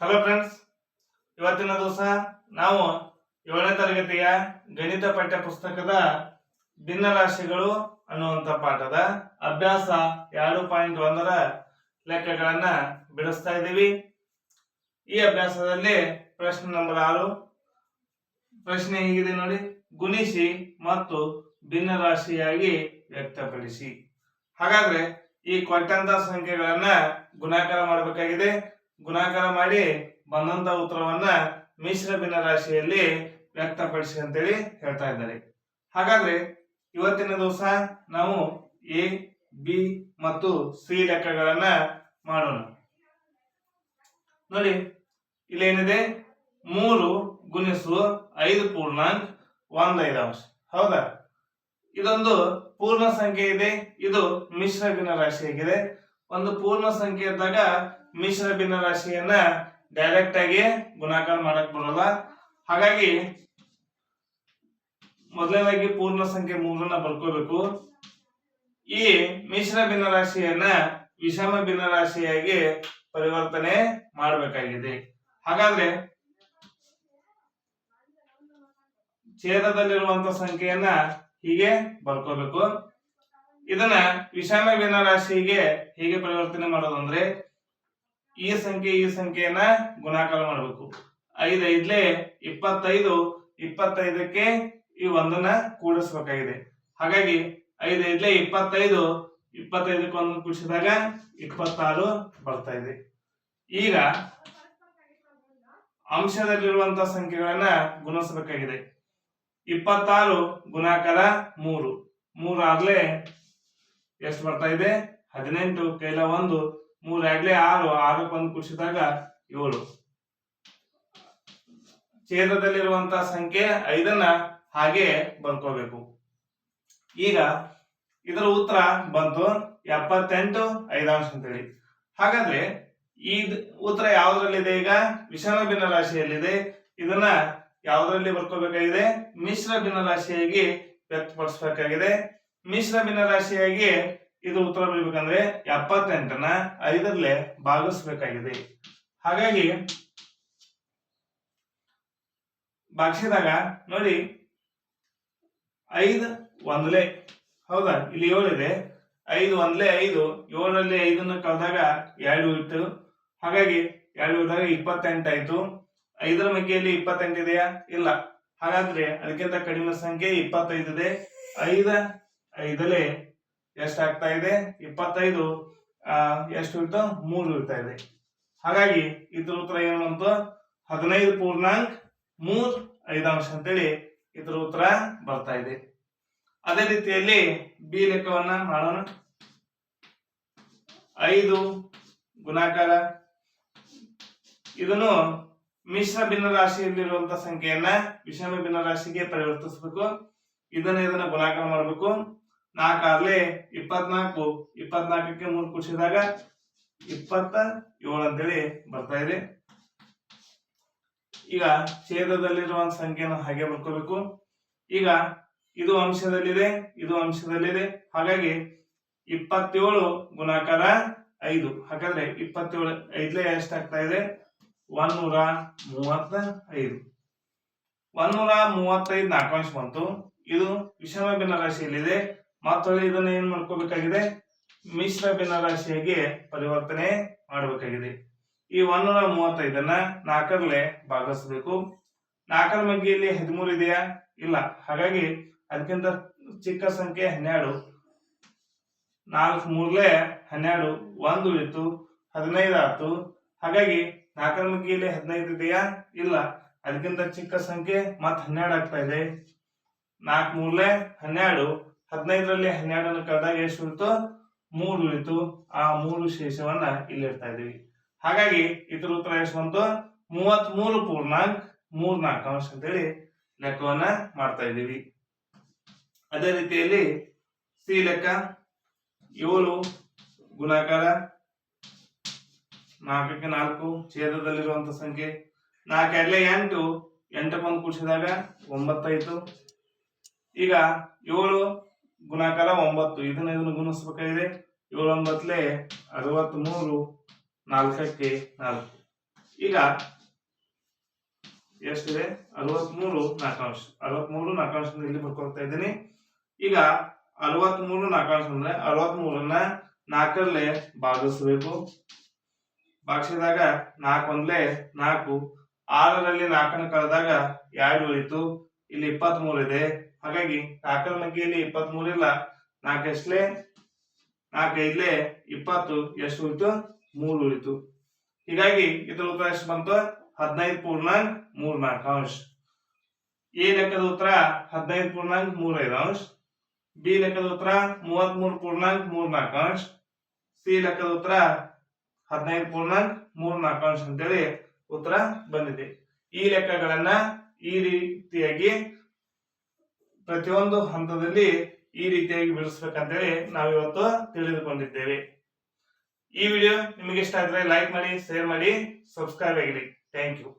Hello friends ಇವತ್ತಿನ ದಿವಸ ನಾವು ಏಳನೇ ತರಗತಿಯ ಗಣಿತ ಪಠ್ಯ ಪುಸ್ತಕದ ಭಿನ್ನರಾಶಿಗಳು ಅನ್ನುವಂಥ ಪಾಠದ ಅಭ್ಯಾಸ ಎರಡು ಪಾಯಿಂಟ್ ಒಂದರ ಲೆಕ್ಕಗಳನ್ನ ಬಿಡಿಸ್ತಾ ಇದ್ದೀವಿ. ಈ ಅಭ್ಯಾಸದಲ್ಲಿ ಪ್ರಶ್ನೆ ನಂಬರ್ ಆರು. ಪ್ರಶ್ನೆ ಹೀಗಿದೆ ನೋಡಿ. ಗುಣಿಸಿ ಮತ್ತು ಭಿನ್ನರಾಶಿಯಾಗಿ ವ್ಯಕ್ತಪಡಿಸಿ. ಹಾಗಾದ್ರೆ ಈ ಕೊಟ್ಟಂತ ಸಂಖ್ಯೆಗಳನ್ನ ಗುಣಾಕಾರ ಮಾಡಬೇಕಾಗಿದೆ. ಗುಣಾಕಾರ ಮಾಡಿ ಬಂದಂತ ಉತ್ತರವನ್ನ ಮಿಶ್ರ ಭಿನ್ನರಾಶಿಯಲ್ಲಿ ವ್ಯಕ್ತಪಡಿಸಿ ಅಂತೇಳಿ ಹೇಳ್ತಾ ಇದ್ದಾರೆ. ಹಾಗಾದ್ರೆ ಇವತ್ತಿನ ದಿವಸ ನಾವು ಎ ಬಿ ಮತ್ತು ಸಿ ಲೆಕ್ಕಗಳನ್ನ ಮಾಡೋಣ. ನೋಡಿ, ಇಲ್ಲೇನಿದೆ? ಮೂರು ಗುಣಿಸು ಐದು ಪೂರ್ಣಾಂಕ ಒಂದ್ ಐದಾಂಶ ಹೌದಾ? ಇದೊಂದು ಪೂರ್ಣ ಸಂಖ್ಯೆ ಇದೆ, ಇದು ಮಿಶ್ರ ಭಿನ್ನ ರಾಶಿಯಾಗಿದೆ ಒಂದು ಪೂರ್ಣ ಸಂಖ್ಯೆ ಇದ್ದಾಗ ಮಿಶ್ರ ಭಿನ್ನರಾಶಿಯನ್ನ ಡೈರೆಕ್ಟ್ ಆಗಿ ಗುಣಾಕಾರ ಮಾಡಕ್ ಬರಲ್ಲ. ಹಾಗಾಗಿ ಮೊದಲನೇದಾಗಿ ಪೂರ್ಣ ಸಂಖ್ಯೆ ಮೂರನ್ನ ಬರ್ಕೋಬೇಕು. ಈ ಮಿಶ್ರ ಭಿನ್ನರಾಶಿಯನ್ನ ವಿಷಮ ಭಿನ್ನರಾಶಿಯಾಗಿ ಪರಿವರ್ತನೆ ಮಾಡಬೇಕಾಗಿದೆ. ಹಾಗಾದ್ರೆ ಛೇದದಲ್ಲಿರುವಂತ ಸಂಖ್ಯೆಯನ್ನ ಹೀಗೆ ಬರ್ಕೋಬೇಕು. ಇದನ್ನ ವಿಷಮ ಭಿನ್ನರಾಶಿಗೆ ಹೇಗೆ ಪರಿವರ್ತನೆ ಮಾಡೋದು ಅಂದ್ರೆ ಈ ಸಂಖ್ಯೆ, ಈ ಸಂಖ್ಯೆಯನ್ನ ಗುಣಾಕಾರ ಮಾಡಬೇಕು. ಐದ್ ಐದ್ಲೆ ಇಪ್ಪತ್ತೈದು, ಇಪ್ಪತ್ತೈದಕ್ಕೆ ಈ ಒಂದನ್ನ ಕೂಡಿಸ್ಬೇಕಾಗಿದೆ. ಹಾಗಾಗಿ ಐದ್ ಐದ್ಲೆ ಇಪ್ಪತ್ತೈದು, ಇಪ್ಪತ್ತೈದಕ್ಕೆ ಒಂದು ಕೂಡಿಸಿದಾಗ ಇಪ್ಪತ್ತಾರು ಬರ್ತಾ ಇದೆ. ಈಗ ಅಂಶದಲ್ಲಿರುವಂತ ಸಂಖ್ಯೆಗಳನ್ನ ಗುಣಿಸಬೇಕಾಗಿದೆ. ಇಪ್ಪತ್ತಾರು ಗುಣಾಕಾರ ಮೂರು. ಮೂರು ಆಗ್ಲೇ ಎಷ್ಟು ಬರ್ತಾ ಇದೆ? ಹದಿನೆಂಟು. ಕೈಲ ಒಂದು. ಮೂರ್ ಆಗ್ಲೇ ಆರು, ಆರಕ್ಕೆ ಬಂದು ಕೂಡಿಸಿದಾಗ ಏಳು. ಛೇದದಲ್ಲಿರುವಂತ ಸಂಖ್ಯೆ ಐದನ್ನ ಹಾಗೆ ಬರ್ಕೋಬೇಕು. ಈಗ ಇದರ ಉತ್ತರ ಬಂತು ಎಪ್ಪತ್ತೆಂಟು ಐದಾಂಶ ಅಂತೇಳಿ. ಹಾಗಾದ್ರೆ ಈ ಉತ್ತರ ಯಾವ್ದ್ರಲ್ಲಿದೆ ಈಗ? ವಿಷಮ ಭಿನ್ನರಾಶಿಯಲ್ಲಿದೆ. ಇದನ್ನ ಯಾವ್ದ್ರಲ್ಲಿ ಬರ್ಕೋಬೇಕಾಗಿದೆ? ಮಿಶ್ರ ಭಿನ್ನ ರಾಶಿಯಾಗಿ ವ್ಯಕ್ತಪಡಿಸಬೇಕಾಗಿದೆ. ಮಿಶ್ರ ಭಿನ್ನರಾಶಿಯಾಗಿ ಇದು ಉತ್ತರ ಬರೀಬೇಕಂದ್ರೆ ಎಪ್ಪತ್ತೆಂಟನ ಐದರಲ್ಲೇ ಭಾಗಿಸ್ಬೇಕಾಗಿದೆ ಹಾಗಾಗಿ ಭಾಗಿಸಿದಾಗ ನೋಡಿ, ಐದು ಒಂದ್ಲೆ, ಹೌದಾ? ಇಲ್ಲಿ ಏಳಿದೆ ಐದು ಒಂದ್ಲೆ ಐದು, ಏಳರಲ್ಲಿ ಐದನ್ನ ಕಳೆದಾಗ ಎರಡು ಇತ್ತು. ಹಾಗಾಗಿ ಎರಡು ಇಟ್ಟಾಗ ಇಪ್ಪತ್ತೆಂಟು ಆಯ್ತು. ಐದರ ಮಗ್ಗಿಯಲ್ಲಿ ಇಪ್ಪತ್ತೆಂಟು ಇದೆಯಾ? ಇಲ್ಲ. ಹಾಗಾದ್ರೆ ಅದಕ್ಕಿಂತ ಕಡಿಮೆ ಸಂಖ್ಯೆ ಇಪ್ಪತ್ತೈದು ಇದೆ. ಐದ, ಐದಲೆ ಎಷ್ಟಾಗ್ತಾ ಇದೆ? ಇಪ್ಪತ್ತೈದು. ಎಷ್ಟು ಇತ್ತು ಮೂರು ಇರ್ತಾ ಇದೆ. ಹಾಗಾಗಿ ಇದ್ರ ಉತ್ತರ ಏನು ಬಂತು? ಹದಿನೈದು ಪೂರ್ಣಾಂಕ್ ಮೂರ್ ಐದಾಂಶ ಅಂತೇಳಿ ಇದ್ರ ಉತ್ತರ ಬರ್ತಾ ಇದೆ. ಅದೇ ರೀತಿಯಲ್ಲಿ ಬಿ ಲೆಕ್ಕವನ್ನ ಮಾಡೋಣ. ಐದು ಗುಣಾಕಾರ. ಇದನ್ನು ಮಿಶ್ರ ಭಿನ್ನ ರಾಶಿಯಲ್ಲಿರುವಂತ ಸಂಖ್ಯೆಯನ್ನ ವಿಷಮ ಭಿನ್ನ ರಾಶಿಗೆ ಪರಿವರ್ತಿಸಬೇಕು. ಇದನ್ನ ಇದನ್ನ ಗುಣಾಕಾರ ಮಾಡಬೇಕು. ನಾಲ್ಕಾರ್ಲೆ ಇಪ್ಪತ್ನಾಲ್ಕು, ಇಪ್ಪತ್ನಾಲ್ಕಕ್ಕೆ ಮೂರು ಕೂಡಿಸಿದಾಗ ಇಪ್ಪತ್ತ ಏಳು ಅಂತೇಳಿ ಬರ್ತಾ ಇದೆ. ಈಗ ಛೇದದಲ್ಲಿರುವ ಸಂಖ್ಯೆನ ಹಾಗೆ ಬರ್ಕೋಬೇಕು. ಈಗ ಇದು ಅಂಶದಲ್ಲಿದೆ ಇದು ಅಂಶದಲ್ಲಿದೆ. ಹಾಗಾಗಿ ಇಪ್ಪತ್ತೇಳು ಗುಣಾಕಾರ ಐದು. ಹಾಗಾದ್ರೆ ಇಪ್ಪತ್ತೇಳು ಐದ್ಲೆ ಎಷ್ಟಾಗ್ತಾ ಇದೆ? ಒಂದೂರ ಮೂವತ್ತ ಐದು ಒಂದೂರ ಮೂವತ್ತೈದು ನಾಲ್ಕಾಂಶ ಬಂತು. ಇದು ವಿಷಮ ಭಿನ್ನರಾಶಿಯಲ್ಲಿದೆ. ಮತ್ತೊಳ್ಳೆ ಇದನ್ನ ಏನ್ ಮಾಡ್ಕೋಬೇಕಾಗಿದೆ? ಮಿಶ್ರ ಭಿನ್ನರಾಶಿಯಾಗಿ ಪರಿವರ್ತನೆ ಮಾಡಬೇಕಾಗಿದೆ. ಈ ಒಂದೂರ ಮೂವತ್ತೈದನ್ನ ನಾಲ್ಕರಲ್ಲೇ ಭಾಗಿಸ್ಬೇಕು ನಾಲ್ಕರ ಮಗ್ಗಿಯಲ್ಲಿ ಹದಿಮೂರು ಇದೆಯಾ? ಇಲ್ಲ. ಹಾಗಾಗಿ ಅದಕ್ಕಿಂತ ಚಿಕ್ಕ ಸಂಖ್ಯೆ ಹನ್ನೆರಡು. ನಾಲ್ಕು ಮೂರ್ಲೆ ಹನ್ನೆರಡು, ಒಂದು ಇತ್ತು, ಹದಿನೈದು ಆಯ್ತು. ಹಾಗಾಗಿ ನಾಲ್ಕರ ಮಗ್ಗಿಯಲ್ಲಿ ಹದಿನೈದು ಇದೆಯಾ? ಇಲ್ಲ. ಅದಕ್ಕಿಂತ ಚಿಕ್ಕ ಸಂಖ್ಯೆ ಮತ್ತೆ ಹನ್ನೆರಡು ಆಗ್ತಾ ಇದೆ. ನಾಲ್ಕು ಮೂರ್ಲೆ ಹನ್ನೆರಡು ಹದಿನೈದರಲ್ಲಿ ಹನ್ನೆರಡನ್ನು ಕಳೆದಾಗ ಎಷ್ಟು ಉಳಿತು ಮೂರು ಉಳಿತು. ಆ ಮೂರು ಶೇಷವನ್ನ ಇಲ್ಲಿ ಇಡ್ತಾ ಇದೀವಿ ಹಾಗಾಗಿ ಇದ್ರ ಉತ್ತರ ಎಷ್ಟು ಬಂತು? ಮೂವತ್ತ್ ಮೂರು ಪೂರ್ಣಾಂಕ್ ಮೂರ್ ನಾಲ್ಕು ಅಂಶ ಅಂತೇಳಿ ಲೆಕ್ಕವನ್ನ ಮಾಡ್ತಾ ಇದ್ದೀವಿ. ಅದೇ ರೀತಿಯಲ್ಲಿ ಸಿ ಲೆಕ್ಕ, ಏಳು ಗುಣಾಕಾರ, ನಾಲ್ಕಕ್ಕೆ ನಾಲ್ಕು ಛೇದದಲ್ಲಿರುವಂತ ಸಂಖ್ಯೆ. ನಾಲ್ಕಲ್ಲೇ ಎಂಟು ಎಂಟಕ್ಕೊಂದು ಕೂಡಿಸಿದಾಗ ಒಂಬತ್ತಾಯ್ತು ಈಗ ಏಳು ಗುಣಾಕಾರ ಒಂಬತ್ತು. ಇದನ್ನ ಇದನ್ನು ಗುಣಿಸ್ಬೇಕಾಗಿದೆ. ಏಳೊಂಬತ್ತಲೆ ಅರವತ್ತ್ ಮೂರು ನಾಲ್ಕಕ್ಕೆ ನಾಲ್ಕು. ಈಗ ಎಷ್ಟಿದೆ? ಅರವತ್ಮೂರು ನಾಲ್ಕಾಂಶ. ಅರವತ್ಮೂರು ನಾಲ್ಕಾಂಶ ಇಲ್ಲಿ ಬರ್ಕೊಳ್ತಾ ಇದ್ದೀನಿ. ಈಗ ಅರವತ್ಮೂರು ನಾಲ್ಕಾಂಶ ಅಂದ್ರೆ ಅರವತ್ಮೂರನ್ನ ನಾಲ್ಕರಲ್ಲೇ ಭಾಗಿಸ್ಬೇಕು. ಭಾಗಿಸಿದಾಗ ನಾಲ್ಕು ಒಂದ್ಲೆ ನಾಲ್ಕು. ಆರರಲ್ಲಿ ನಾಲ್ಕನ್ನು ಕಳೆದಾಗ ಎರಡು ಉಳಿತು. ಇಲ್ಲಿ ಇಪ್ಪತ್ತ್ ಮೂರು ಇದೆ. ಹಾಗಾಗಿ ನಾಲ್ಕರ ಮಗ್ಗಿಯಲ್ಲಿ ಇಪ್ಪತ್ತ್ ಮೂರು ಇಲ್ಲ. ನಾಲ್ಕು ಎಷ್ಟಲೇ? ನಾಲ್ಕು ಐದ್ಲೆ? ಇಪ್ಪತ್ತು. ಎಷ್ಟು ಉಳಿತು ಮೂರು ಉಳಿತು ಹೀಗಾಗಿ ಇದರ ಉತ್ತರ ಎಷ್ಟು ಬಂತು? ಹದಿನೈದು ಪೂರ್ಣಾಂಕ ಮೂರ್ ನಾಲ್ಕು, ಅಂಶ. ಎ ಲೆಕ್ಕದ ಉತ್ತರ ಹದಿನೈದು ಪೂರ್ಣಾಂಕ ಮೂರೈದು, ಅಂಶ. ಬಿ ಲೆಕ್ಕದ ಉತ್ತರ ಮೂವತ್ತ್ ಮೂರು ಪೂರ್ಣಾಂಕ್ ಮೂರ್ ನಾಲ್ಕು, ಅಂಶ. ಸಿ ಲೆಕ್ಕದ ಉತ್ತರ ಹದಿನೈದು ಪೂರ್ಣಾಂಕ ಮೂರ್ ನಾಲ್ಕು, ಅಂಶ ಅಂತೇಳಿ ಉತ್ತರ ಬಂದಿದೆ. ಈ ಲೆಕ್ಕಗಳನ್ನ ಈ ರೀತಿಯಾಗಿ ಪ್ರತಿಯೊಂದು ಹಂತದಲ್ಲಿ ಈ ರೀತಿಯಾಗಿ ಬಿಡಿಸ್ಬೇಕಂತೇಳಿ ನಾವಿವತ್ತು ತಿಳಿದುಕೊಂಡಿದ್ದೇವೆ. ಈ ವಿಡಿಯೋ ನಿಮಗೆ ಇಷ್ಟ ಆದ್ರೆ ಲೈಕ್ ಮಾಡಿ ಶೇರ್ ಮಾಡಿ ಸಬ್ಸ್ಕ್ರೈಬ್ ಆಗಿರಿ. Thank you